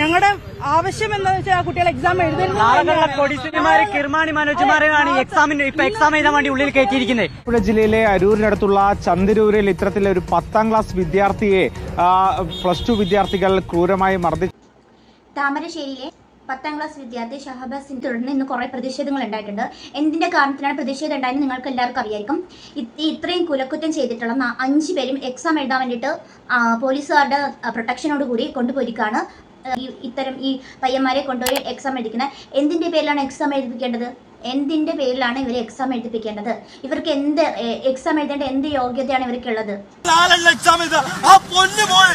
ഞങ്ങളുടെ ആവശ്യം എന്താണെന്ന് വെച്ചാൽ ആ കുട്ടികൾ എക്സാം എഴുതുന്നത് കിർമാണി മനോജുമാരെയാണ് എക്സാമിന് ഇപ്പൊ എക്സാം എഴുതാൻ വേണ്ടി ഉള്ളിൽ കയറ്റിയിരിക്കുന്നത്. ആലപ്പുഴ ജില്ലയിലെ അരൂരിനടുത്തുള്ള ചന്ദരൂരിൽ ഇത്തരത്തിലെ ഒരു പത്താം ക്ലാസ് വിദ്യാർത്ഥിയെ പ്ലസ് ടു വിദ്യാർത്ഥികൾ ക്രൂരമായി മർദ്ദിച്ചു താമരശ്ശേരിയിലെ പത്താം ക്ലാസ് വിദ്യാർത്ഥി ഷഹബാസിനെ തുടർന്ന് ഇന്ന് കുറേ പ്രതിഷേധങ്ങൾ ഉണ്ടായിട്ടുണ്ട്. എന്തിന്റെ കാരണത്തിലാണ് പ്രതിഷേധം ഉണ്ടായെന്ന് നിങ്ങൾക്ക് എല്ലാവർക്കും അറിയായിരിക്കും. ഇത്രയും കുലക്കുറ്റം ചെയ്തിട്ടുള്ള അഞ്ചു പേരും എക്സാം എഴുതാൻ വേണ്ടിയിട്ട് പോലീസുകാരുടെ പ്രൊട്ടക്ഷനോട് കൂടി കൊണ്ടുപോയിരിക്കുകയാണ്. ഇത്തരം ഈ പയ്യന്മാരെ കൊണ്ടുപോയി എക്സാം എഴുതിക്കുന്നത്. എന്തിന്റെ പേരിലാണ് എക്സാം എഴുതിപ്പിക്കേണ്ടത്? എന്തിന്റെ പേരിലാണ് ഇവരെ എക്സാം എഴുതിപ്പിക്കേണ്ടത്? ഇവർക്ക് എന്ത് എക്സാം എഴുതേണ്ട എന്ത് യോഗ്യതയാണ് ഇവർക്കുള്ളത്? നാലല്ല എക്സാം എഴുതാ ആ പൊന്നു മോൾ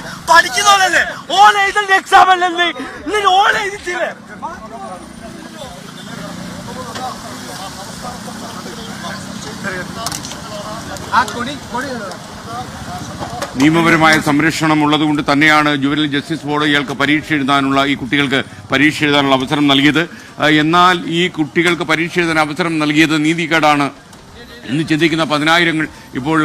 നിയമപരമായ സംരക്ഷണം ഉള്ളതുകൊണ്ട് തന്നെയാണ് ജുവനൽ ജസ്റ്റിസ് ബോർഡ് ഇയാൾക്ക് പരീക്ഷ എഴുതാനുള്ള ഈ കുട്ടികൾക്ക് പരീക്ഷ എഴുതാനുള്ള അവസരം നൽകിയത്. എന്നാൽ ഈ കുട്ടികൾക്ക് പരീക്ഷ എഴുതാൻ അവസരം നൽകിയത് നീതികേടാണ് എന്ന് ചിന്തിക്കുന്ന പതിനായിരങ്ങൾ ഇപ്പോൾ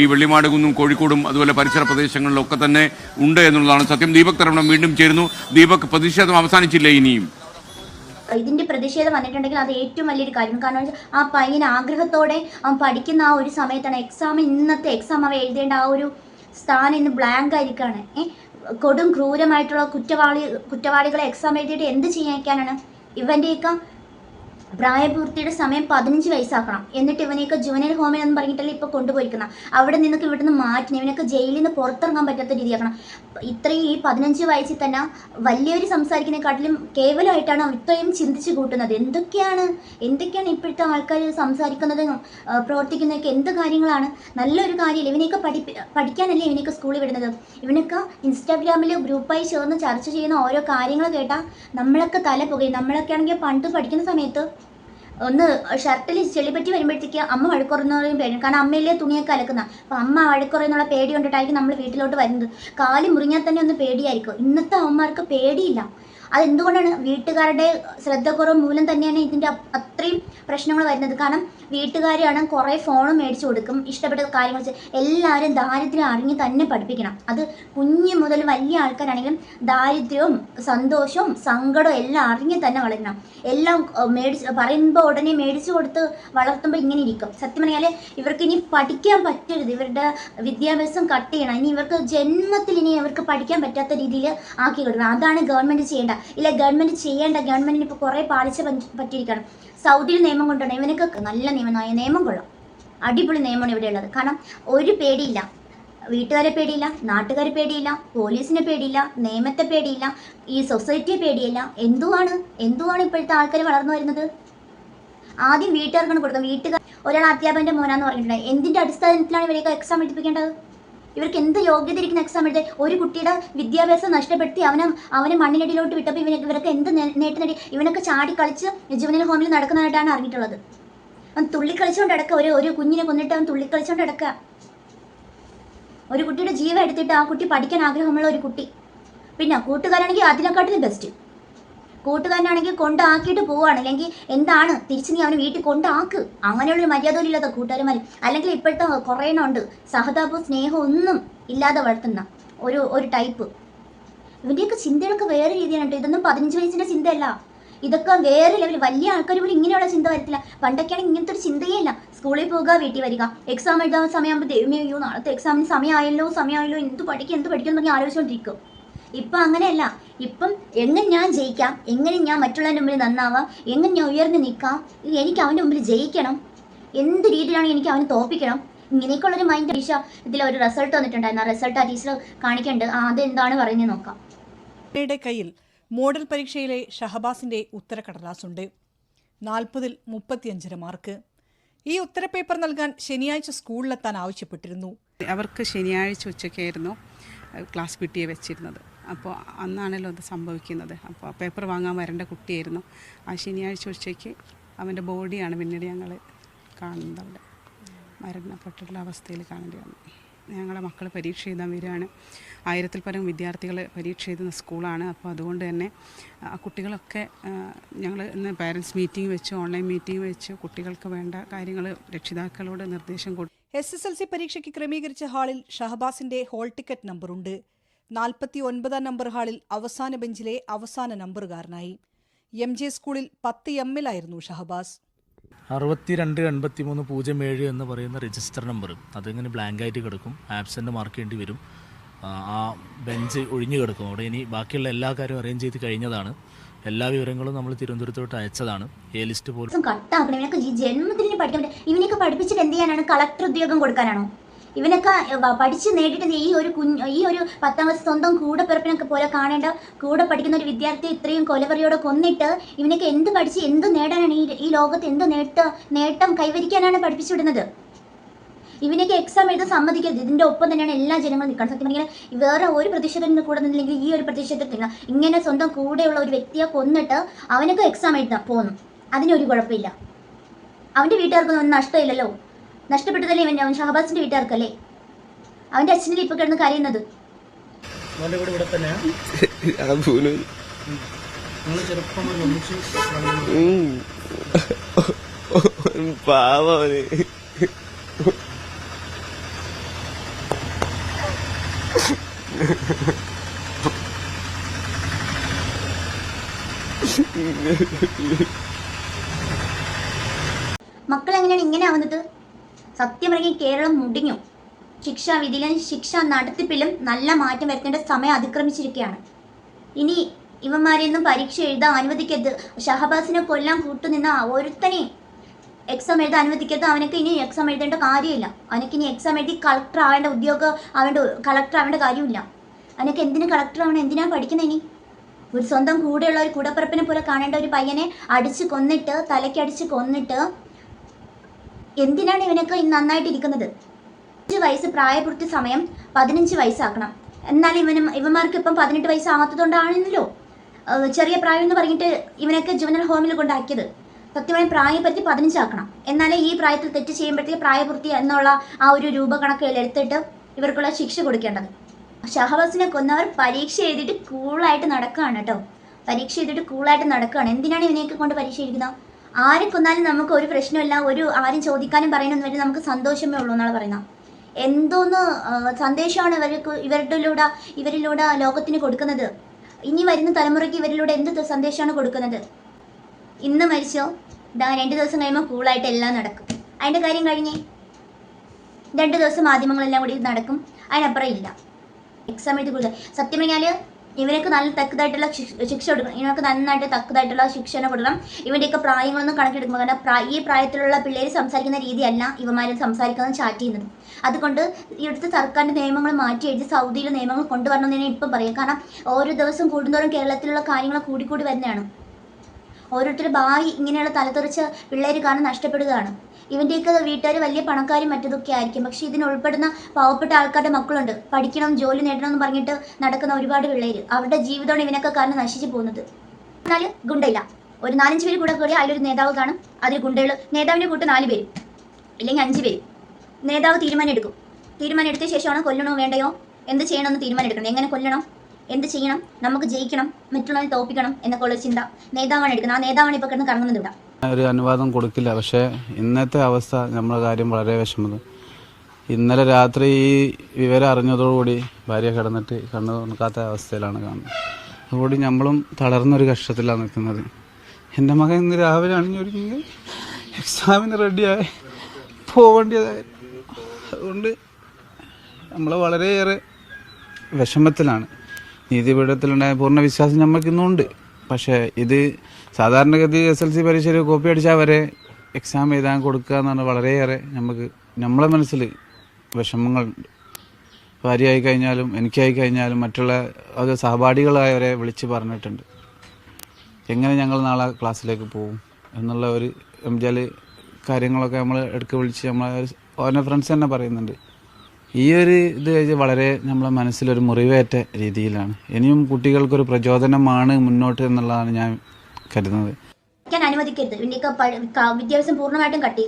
ഈ വെള്ളിമാടുകുന്നും കോഴിക്കോടും അതുപോലെ പരിസര പ്രദേശങ്ങളിലൊക്കെ തന്നെ ഉണ്ട് എന്നുള്ളതാണ് സത്യം. ദീപക് തരവണം വീണ്ടും ചേരുന്നു. ദീപക് പ്രതിഷേധം അവസാനിച്ചില്ല ഇനിയും? ഇതിന്റെ പ്രതിഷേധം വന്നിട്ടുണ്ടെങ്കിൽ അത് ഏറ്റവും വലിയൊരു കാര്യം. കാരണം ആ പയ്യൻ ആഗ്രഹത്തോടെ പഠിക്കുന്ന ആ ഒരു സമയത്താണ് എക്സാം ഇന്നത്തെ എക്സാം അവ എഴുതേണ്ട ആ ഒരു സ്ഥാനം ഇന്ന് ബ്ലാങ്ക് ആയിരിക്കുകയാണ് കൊടും ക്രൂരമായിട്ടുള്ള കുറ്റവാളി കുറ്റവാളികളെ എക്സാം എഴുതിയിട്ട് എന്ത് ചെയ്യാനാണ് ഇവന്റെയൊക്കെ പ്രായപൂർത്തിയുടെ സമയം പതിനഞ്ച് വയസ്സാക്കണം. എന്നിട്ട് ഇവനെയൊക്കെ ജുവനൽ ഹോമിൽ എന്ന് പറഞ്ഞിട്ടല്ലേ ഇപ്പോൾ കൊണ്ടുപോയിരിക്കുന്നത് അവിടെ നിന്നൊക്കെ ഇവിടുന്ന് മാറ്റണം. ഇവനൊക്കെ ജയിലിൽ നിന്ന് പുറത്തിറങ്ങാൻ പറ്റാത്ത രീതിയാക്കണം. ഇത്രയും ഈ പതിനഞ്ച് വയസ്സിൽ തന്നെ വലിയവർ സംസാരിക്കുന്നതിനെക്കാട്ടിലും കേവലമായിട്ടാണ് ഇത്രയും ചിന്തിച്ച് കൂട്ടുന്നത്. എന്തൊക്കെയാണ് എന്തൊക്കെയാണ് ഇപ്പോഴത്തെ ആൾക്കാർ സംസാരിക്കുന്നതും പ്രവർത്തിക്കുന്നതൊക്കെ എന്ത് കാര്യങ്ങളാണ്? നല്ലൊരു കാര്യമില്ല? ഇവനെയൊക്കെ പഠിപ്പി പഠിക്കാനല്ലേ ഇവനെയൊക്കെ സ്കൂളിൽ വിടുന്നത്? ഇവനൊക്കെ ഇൻസ്റ്റാഗ്രാമിൽ ഗ്രൂപ്പായി ചേർന്ന് ചർച്ച ചെയ്യുന്ന ഓരോ കാര്യങ്ങൾ കേട്ടാൽ നമ്മളൊക്കെ തല പുകയും. നമ്മളൊക്കെ ആണെങ്കിൽ പണ്ട് പഠിക്കുന്ന സമയത്ത് ഒന്ന് ഷർട്ടിൽ ചെളിപ്പറ്റി വരുമ്പോഴത്തേക്ക് അമ്മ വഴക്കുറയുന്നവരെയും പേടി കാരണം അമ്മയിലെ തുണിയൊക്കെ അലക്കുന്ന. അപ്പം അമ്മ വഴക്കുറയെന്നുള്ള പേടി കൊണ്ടിട്ടായിരിക്കും നമ്മൾ വീട്ടിലോട്ട് വരുന്നത്. കാൽ മുറിഞ്ഞാൽ തന്നെ ഒന്ന് പേടിയായിരിക്കും. ഇന്നത്തെ അമ്മമാർക്ക് പേടിയില്ല. അതെന്തുകൊണ്ടാണ് വീട്ടുകാരുടെ ശ്രദ്ധക്കുറവ് മൂലം തന്നെയാണ് ഇതിന്റെ അത്രയും പ്രശ്നങ്ങൾ വരുന്നത്? കാരണം വീട്ടുകാരാണ് കുറേ ഫോണും മേടിച്ചു കൊടുക്കും. ഇഷ്ടപ്പെട്ട കാര്യങ്ങൾ എല്ലാവരും ദാരിദ്ര്യം അറിഞ്ഞ് തന്നെ പഠിപ്പിക്കണം. അത് കുഞ്ഞ് മുതൽ വലിയ ആൾക്കാരാണെങ്കിലും ദാരിദ്ര്യവും സന്തോഷവും സങ്കടവും എല്ലാം അറിഞ്ഞ് തന്നെ വളരണം. എല്ലാം മേടിച്ച് പറയുമ്പോൾ ഉടനെ മേടിച്ചു കൊടുത്ത് വളർത്തുമ്പോൾ ഇങ്ങനെ ഇരിക്കും. സത്യം പറഞ്ഞാൽ ഇവർക്ക് ഇനി പഠിക്കാൻ പറ്റരുത്. ഇവരുടെ വിദ്യാഭ്യാസം കട്ട് ചെയ്യണം. ഇനി ഇവർക്ക് ജന്മത്തിൽ ഇനി ഇവർക്ക് പഠിക്കാൻ പറ്റാത്ത രീതിയിൽ ആക്കി കൊടുക്കണം. അതാണ് ഗവൺമെന്റ് ചെയ്യേണ്ട. ഇല്ല ഗവൺമെന്റ് ചെയ്യേണ്ട. ഗവൺമെന്റിന് ഇപ്പോൾ കുറേ പാലിച്ച് പറ്റിയിരിക്കണം. സൗദിയിൽ നിയമം കൊണ്ടുവരണം. ഇവനൊക്കെ നല്ല നിയമം നിയമം കൊള്ളാം. അടിപൊളി നിയമമാണ് ഇവിടെ ഉള്ളത്. കാരണം ഒരു പേടിയില്ല. വീട്ടുകാരെ പേടിയില്ല നാട്ടുകാരെ പേടിയില്ല പോലീസിനെ പേടിയില്ല നിയമത്തെ പേടിയില്ല ഈ സൊസൈറ്റിയെ പേടിയില്ല. എന്തുവാണ്? എന്തുവാണ് ഇപ്പോഴത്തെ ആൾക്കാർ വളർന്നു വരുന്നത്? ആദ്യം വീട്ടുകാർക്കാണ് കൊടുക്കുന്നത്. വീട്ടുകാർ ഒരാൾ അധ്യാപകന്റെ മോനാന്ന് പറഞ്ഞിട്ടുണ്ടായി. എന്തിന്റെ അടിസ്ഥാനത്തിലാണ് ഇവരെയൊക്കെ എക്സാം എഴുതിപ്പിക്കേണ്ടത്? ഇവർക്ക് എന്ത് യോഗ്യത ഇരിക്കുന്ന എക്സാം എഴുതി ഒരു കുട്ടിയുടെ വിദ്യാഭ്യാസം നഷ്ടപ്പെടുത്തി അവനെ അവനെ മണ്ണിനടിയിലോട്ട് വിട്ടപ്പോൾ ഇവന് ഇവരൊക്കെ എന്ത് നേട്ടം നേടി? ഇവനൊക്കെ ചാടി കളിച്ച് ജുവനൽ ഹോമിൽ നടക്കുന്നതായിട്ടാണ് അറിഞ്ഞിട്ടുള്ളത്. അവൻ തുള്ളിക്കളിച്ചുകൊണ്ട് അടക്കുക ഒരു ഒരു കുഞ്ഞിനെ കൊന്നിട്ട് അവൻ തുള്ളിക്കളിച്ചുകൊണ്ട് അടക്കുക ഒരു കുട്ടിയുടെ ജീവൻ എടുത്തിട്ട് ആ കുട്ടി പഠിക്കാൻ ആഗ്രഹമുള്ള ഒരു കുട്ടി. പിന്നെ കൂട്ടുകാരാണെങ്കിൽ അതിനെക്കാട്ടിലും ബെസ്റ്റ് കൂട്ടുകാരനാണെങ്കിൽ കൊണ്ടാക്കിയിട്ട് പോവാണ്. അല്ലെങ്കിൽ എന്താണ്? തിരിച്ച് നീ അവന് വീട്ടിൽ കൊണ്ടാക്ക്. അങ്ങനെയുള്ളൊരു മര്യാദ ഇല്ലാത്ത കൂട്ടുകാരന്മാർ അല്ലെങ്കിൽ ഇപ്പോഴത്തെ കുറേ ഉണ്ട്. സഹതാപവും സ്നേഹവും ഒന്നും ഇല്ലാതെ വളർത്തുന്ന ഒരു ഒരു ടൈപ്പ്. ഇവന്റെയൊക്കെ ചിന്തകളൊക്കെ വേറെ രീതിയാണ് കേട്ടോ. ഇതൊന്നും പതിനഞ്ച് വയസ്സിന്റെ ചിന്തയല്ല. ഇതൊക്കെ വേറെ ലെവൽ വലിയ ആൾക്കാർ പോലും ഇങ്ങനെയുള്ള ചിന്ത വരത്തില്ല. പണ്ടൊക്കെയാണെങ്കിൽ ഇങ്ങനത്തെ ഒരു ചിന്തയേ ഇല്ല. സ്കൂളിൽ പോവുക വീട്ടിൽ വരിക. എക്സാം എഴുതാൻ സമയമാകുമ്പോൾ ദൈവമേ അയ്യോ നാളത്തെ എക്സാമിന് സമയമായല്ലോ സമയമായല്ലോ. എന്ത് പഠിക്കും എന്ത് പഠിക്കും എന്നൊക്കെ ആലോചിച്ചുകൊണ്ടിരിക്കും ഇപ്പം അങ്ങനെയല്ല. ഇപ്പം എങ്ങനെ ഞാൻ ജയിക്കാം? എങ്ങനെ ഞാൻ മറ്റുള്ളവരുടെ മുമ്പിൽ നന്നാവാം? എങ്ങനെ ഞാൻ ഉയർന്നു നിൽക്കാം? എനിക്ക് അവന്റെ മുമ്പിൽ ജയിക്കണം. എന്ത് രീതിയിലാണ് എനിക്ക് അവനെ തോപ്പിക്കണം ഇങ്ങനെയൊക്കെയുള്ളൊരു മൈൻഡ് ടീച്ചർ ഇതിൽ ഒരു റിസൾട്ട് വന്നിട്ടുണ്ടായിരുന്നു. ആ റിസൾട്ട് ആ ടീച്ചർ കാണിക്കേണ്ടത് ആ അതെന്താണ് പറയുന്നത് നോക്കാം. യുടെ കയ്യിൽ മോഡൽ പരീക്ഷയിലെ ഷഹബാസിന്റെ ഉത്തരക്കടലാസുണ്ട് നാൽപ്പതിൽ മുപ്പത്തിയഞ്ചര മാർക്ക് ഈ ഉത്തരപേപ്പർ നൽകാൻ ശനിയാഴ്ച സ്കൂളിലെത്താൻ ആവശ്യപ്പെട്ടിരുന്നു. അവർക്ക് ശനിയാഴ്ച ഉച്ചയ്ക്കായിരുന്നു ക്ലാസ് കുട്ടിയെ വെച്ചിരുന്നത്. അപ്പോൾ അന്നാണല്ലോ അത് സംഭവിക്കുന്നത്. അപ്പോൾ പേപ്പർ വാങ്ങാൻ വരേണ്ട കുട്ടിയായിരുന്നു. ആ ശനിയാഴ്ച ഉച്ചയ്ക്ക് അവന്റെ ബോഡിയാണ് പിന്നീട് ഞങ്ങൾ കാണുന്നത് അവിടെ. മരണപ്പെട്ടിട്ടുള്ള അവസ്ഥയിൽ കാണേണ്ടി വന്നു. ഞങ്ങളെ മക്കൾ പരീക്ഷ എഴുതാൻ വരികയാണ്. ആയിരത്തിൽ പരം വിദ്യാർത്ഥികൾ പരീക്ഷ എഴുതുന്ന സ്കൂളാണ്. അപ്പോൾ അതുകൊണ്ട് തന്നെ ആ കുട്ടികളൊക്കെ ഞങ്ങൾ ഇന്ന് പാരൻസ് മീറ്റിംഗ് വെച്ച് ഓൺലൈൻ മീറ്റിംഗ് വെച്ച്. കുട്ടികൾക്ക് വേണ്ട കാര്യങ്ങൾ രക്ഷിതാക്കളോട് നിർദ്ദേശം കൊടുത്തു. എസ് എസ് എൽ സി പരീക്ഷയ്ക്ക് ക്രമീകരിച്ച ഹാളിൽ ഷഹബാസിന്റെ ഹോൾ ടിക്കറ്റ് നമ്പറുണ്ട് നാൽപ്പത്തി ഒൻപതാം നമ്പർ ഹാളിൽ അവസാന ബെഞ്ചിലെ അവസാന നമ്പറുകാരനായി. എം ജെ സ്കൂളിൽ പത്ത് എമ്മിലായിരുന്നു ഷഹബാസ്. അറുപത്തിരണ്ട് എൺപത്തി മൂന്ന് പൂജ്യം ഏഴ് എന്ന് പറയുന്ന രജിസ്റ്റർ നമ്പർ അതിങ്ങനെ ബ്ലാങ്ക് ആയിട്ട് കിടക്കും. ആബ്സെന്റ് മാർക്ക് ചെയ്യേണ്ടി വരും. ആ, ബെഞ്ച് ഒഴിഞ്ഞു കിടക്കും. അവിടെ ഇനി ബാക്കിയുള്ള എല്ലാ കാര്യവും അറേഞ്ച് ചെയ്ത് കഴിഞ്ഞതാണ്. എല്ലാ വിവരങ്ങളും നമ്മൾ തിരുവനന്തപുരത്തോട്ട് അയച്ചതാണ്. എ ലിസ്റ്റ് പോലും കട്ടാക്കണം ഇവനൊക്കെ ഈ ജന്മത്തിൽ പഠിക്കാൻ ഇവനൊക്കെ പഠിപ്പിച്ചിട്ട് എന്ത് ചെയ്യാനാണ്? കളക്ടർ ഉദ്യോഗം കൊടുക്കാനാണോ? ഇവനൊക്കെ പഠിച്ച് നേടിയിട്ട് ഈ ഒരു കുഞ്ഞ് ഈ ഒരു പത്താം ക്ലാസ് സ്വന്തം കൂടെ പിറപ്പിനൊക്കെ പോലെ കാണേണ്ട കൂടെ പഠിക്കുന്ന ഒരു വിദ്യാർത്ഥി ഇത്രയും കൊലവറിയോടെ കൊന്നിട്ട് ഇവനൊക്കെ എന്ത് പഠിച്ച് എന്ത് നേടാനാണ് ഈ ഈ ലോകത്ത് എന്ത് നേട്ട നേട്ടം കൈവരിക്കാനാണ് പഠിപ്പിച്ചു വിടുന്നത്? ഇവനൊക്കെ എക്സാം എഴുതാൻ സമ്മതിക്കരുത്. ഇതിന്റെ ഒപ്പം തന്നെയാണ് എല്ലാ ജനങ്ങളും നിൽക്കണം. സത്യം പറഞ്ഞാൽ വേറെ ഒരു പ്രതിഷേധത്തിന് കൂടെ നിന്നില്ലെങ്കിൽ ഈ ഒരു പ്രതിഷേധത്തിൽ ഇങ്ങനെ സ്വന്തം കൂടെയുള്ള ഒരു വ്യക്തിയെ കൊന്നിട്ട് അവനൊക്കെ എക്സാം എഴുതാൻ പോകുന്നു അതിനൊരു കുഴപ്പമില്ല. അവന്റെ വീട്ടുകാർക്കൊന്നും നഷ്ടമില്ലല്ലോ. നഷ്ടപ്പെട്ടതല്ലേ ഇവന്റെ? അവൻ ഷഹബാസിന്റെ വീട്ടുകാർക്കല്ലേ? അവന്റെ അച്ഛനിൽ ഇപ്പൊ കിടന്ന് കരയുന്നത്. പാവന് മക്കൾ എങ്ങനെയാണ് ഇങ്ങനെ ആവുന്നത്? സത്യം പറഞ്ഞാൽ കേരളം മുടിഞ്ഞു. ശിക്ഷാവിധിയിലും ശിക്ഷ നടത്തിപ്പിലും നല്ല മാറ്റം വരുത്തേണ്ട സമയം അതിക്രമിച്ചിരിക്കുകയാണ് ഇനി ഇവന്മാരെയൊന്നും പരീക്ഷ എഴുതാൻ അനുവദിക്കരുത്. ഷഹബാസിനെ കൊല്ലാൻ കൂട്ടുനിന്ന ഒരുത്തനെയും എക്സാം എഴുതാൻ അനുവദിക്കരുത്. അവനക്ക് ഇനി എക്സാം എഴുതേണ്ട കാര്യമില്ല. അവനക്ക് ഇനി എക്സാം എഴുതി കളക്ടർ ആവേണ്ട ഉദ്യോഗം ആവേണ്ട കളക്ടർ ആവേണ്ട കാര്യമില്ല. അവനക്ക് എന്തിനു കളക്ടർ ആവണം? എന്തിനാണ് പഠിക്കുന്നത് ഇനി? ഒരു സ്വന്തം കൂടെയുള്ള ഒരു കൂടപ്പിറപ്പിനെ പോലെ കാണേണ്ട ഒരു പയ്യനെ അടിച്ച് കൊന്നിട്ട് തലയ്ക്കടിച്ച് കൊന്നിട്ട് എന്തിനാണ് ഇവനൊക്കെ നന്നായിട്ട് ഇരിക്കുന്നത് അഞ്ച് വയസ്സ് പ്രായപൂർത്തി സമയം പതിനഞ്ച് വയസ്സാക്കണം. എന്നാൽ ഇവനും ഇവന്മാർക്ക് ഇപ്പം പതിനെട്ട് വയസ്സാകാത്തതുകൊണ്ടാണെന്നല്ലോ ചെറിയ പ്രായം എന്ന് പറഞ്ഞിട്ട് ഇവനൊക്കെ ജുവനൽ ഹോമിൽ കൊണ്ടാക്കിയത്. സത്യമായി പ്രായപരിധി പതിനഞ്ചാക്കണം. എന്നാലേ ഈ പ്രായത്തിൽ തെറ്റ് ചെയ്യുമ്പോഴത്തേക്ക് പ്രായപൂർത്തി എന്നുള്ള ആ ഒരു രൂപകണക്കുകൾ എടുത്തിട്ട് ഇവർക്കുള്ള ശിക്ഷ കൊടുക്കേണ്ടത്. ഷഹബാസിനെ കൊന്നവർ പരീക്ഷ എഴുതിയിട്ട് കൂളായിട്ട് നടക്കുകയാണ് കേട്ടോ. പരീക്ഷ എഴുതിയിട്ട് കൂളായിട്ട് നടക്കുകയാണ്. എന്തിനാണ് ഇവനെയൊക്കെ കൊണ്ട് പരീക്ഷ എഴുതുന്നത്? ആരെ കൊന്നാലും നമുക്ക് ഒരു പ്രശ്നമില്ല ഒരു ആരും ചോദിക്കാനും പറയാനൊന്നും വരെ നമുക്ക് സന്തോഷമേ ഉള്ളൂ എന്നാണ് പറയുന്നത്. എന്തോന്ന് സന്ദേശമാണ് ഇവർക്ക് ഇവരിലൂടെ ഇവരിലൂടെ ലോകത്തിന് കൊടുക്കുന്നത്? ഇനി വരുന്ന തലമുറയ്ക്ക് ഇവരിലൂടെ എന്ത് സന്ദേശമാണ് കൊടുക്കുന്നത്? ഇന്ന് മരിച്ചോ? രണ്ട് ദിവസം കഴിയുമ്പോൾ കൂളായിട്ട് എല്ലാം നടക്കും. അതിന്റെ കാര്യം കഴിഞ്ഞേ രണ്ട് ദിവസം മാധ്യമങ്ങളെല്ലാം കൂടി നടക്കും. അതിനപ്പുറം ഇല്ല. എക്സാം എഴുതി കൊടുക്കുക. സത്യം പറഞ്ഞാൽ ഇവനൊക്കെ നല്ല തക്കതായിട്ടുള്ള ശിക്ഷ കൊടുക്കണം. ഇവനൊക്കെ നന്നായിട്ട് തക്കതായിട്ടുള്ള ശിക്ഷണം കൊടുക്കണം. ഇവരുടെയൊക്കെ പ്രായങ്ങളൊന്നും കണക്കെടുക്കുമ്പോൾ കാരണം ഈ പ്രായത്തിലുള്ള പിള്ളേർ സംസാരിക്കുന്ന രീതിയല്ല ഇവന്മാർ സംസാരിക്കുന്നത് ചാറ്റ് ചെയ്യുന്നത്. അതുകൊണ്ട് ഇവിടുത്തെ സർക്കാരിന്റെ നിയമങ്ങൾ മാറ്റി എഴുതി സൗദിയിലെ നിയമങ്ങൾ കൊണ്ടുവരണമെന്ന് ഇപ്പം പറയാം. കാരണം ഓരോ ദിവസം കൂടുന്തോറും കേരളത്തിലുള്ള കാര്യങ്ങൾ കൂടിക്കൂടി വരുന്നതാണ്. ഓരോരുത്തരുടെ ഭാവി ഇങ്ങനെയുള്ള തലതെറിച്ച് പിള്ളേർ കാരണം നഷ്ടപ്പെടുകയാണ്. ഇവന്റെയൊക്കെ വീട്ടുകാർ വലിയ പണക്കാരും മറ്റതൊക്കെ ആയിരിക്കും. പക്ഷേ ഇതിന് ഉൾപ്പെടുന്ന പാവപ്പെട്ട ആൾക്കാരുടെ മക്കളുണ്ട്. പഠിക്കണം ജോലി നേടണം എന്ന് പറഞ്ഞിട്ട് നടക്കുന്ന ഒരുപാട് പിള്ളേർ അവരുടെ ജീവിതമാണ് ഇവനൊക്കെ കാരണം നശിച്ചു പോകുന്നത്. എന്നാൽ ഗുണ്ടയില്ല. ഒരു നാലഞ്ച് പേര് കൂടെ കൂടി അതിലൊരു നേതാവ് കാണും. അതിൽ ഗുണ്ടകൾ നേതാവിന്റെ കൂട്ട് നാല് പേര്. ഇല്ലെങ്കിൽ അഞ്ച് പേര്. നേതാവ് തീരുമാനം എടുക്കും തീരുമാനം എടുത്ത ശേഷമാണ് കൊല്ലണോ വേണ്ടയോ? എന്ത് ചെയ്യണമെന്ന് തീരുമാനം എടുക്കണം എങ്ങനെ കൊല്ലണം? എന്ത് ചെയ്യണം? നമുക്ക് ജയിക്കണം മറ്റുള്ളവരെ തോപ്പിക്കണം എന്നൊക്കെ ഉള്ള ചിന്ത നേതാവാണ് എടുക്കുന്നത്. ആ നേതാവാണ് ഇപ്പോൾ കിടന്ന് കറങ്ങുന്നത് ഇവിടെ. ഒരു അനുവാദം കൊടുക്കില്ല. പക്ഷേ ഇന്നത്തെ അവസ്ഥ നമ്മളെ കാര്യം വളരെ വിഷമത് ഇന്നലെ രാത്രി ഈ വിവരം അറിഞ്ഞതോടുകൂടി ഭാര്യ കിടന്നിട്ട് കണ്ണു തുറക്കാത്ത അവസ്ഥയിലാണ് കാണുന്നത്. അതുകൂടി നമ്മളും തളർന്നൊരു കഷ്ടത്തിലാണ് നിൽക്കുന്നത്. എന്റെ മകൻ ഇന്ന് രാവിലെ അണിഞ്ഞൊരുങ്ങി. എക്സാമിന് റെഡിയായി. പോവേണ്ടതായി. അതുകൊണ്ട് നമ്മൾ വളരെയേറെ വിഷമത്തിലാണ്. നീതിപീഠത്തിലുണ്ടായ പൂർണ വിശ്വാസം നമ്മൾക്ക് ഇന്നുണ്ട് പക്ഷേ ഇത് സാധാരണഗതി എസ് എൽ സി പരീക്ഷയിൽ കോപ്പി അടിച്ചാൽ വരെ എക്സാം എഴുതാൻ കൊടുക്കുക എന്നാണ് വളരെയേറെ നമുക്ക് നമ്മളെ മനസ്സിൽ വിഷമങ്ങൾ ഭാര്യയായി കഴിഞ്ഞാലും എനിക്കായി കഴിഞ്ഞാലും മറ്റുള്ള അത് സഹപാഠികളായവരെ വിളിച്ച് പറഞ്ഞിട്ടുണ്ട്. എങ്ങനെ ഞങ്ങൾ നാളെ ക്ലാസ്സിലേക്ക് പോകും എന്നുള്ള ഒരു എന്നുവെച്ചാൽ കാര്യങ്ങളൊക്കെ നമ്മൾ ഇടയ്ക്ക് വിളിച്ച് നമ്മളെ ഓരോ ഫ്രണ്ട്സ് തന്നെ പറയുന്നുണ്ട്. ഈ ഒരു ഇത് വളരെ നമ്മളെ മനസ്സിലൊരു മുറിവേറ്റ രീതിയിലാണ്. ഇനിയും കുട്ടികൾക്കൊരു പ്രചോദനമാണ് മുന്നോട്ട് എന്നുള്ളതാണ് ഞാൻ കരുതുന്നത്. അനുവദിക്കരുത്. വിദ്യാഭ്യാസം പൂർണമായിട്ടും കട്ട്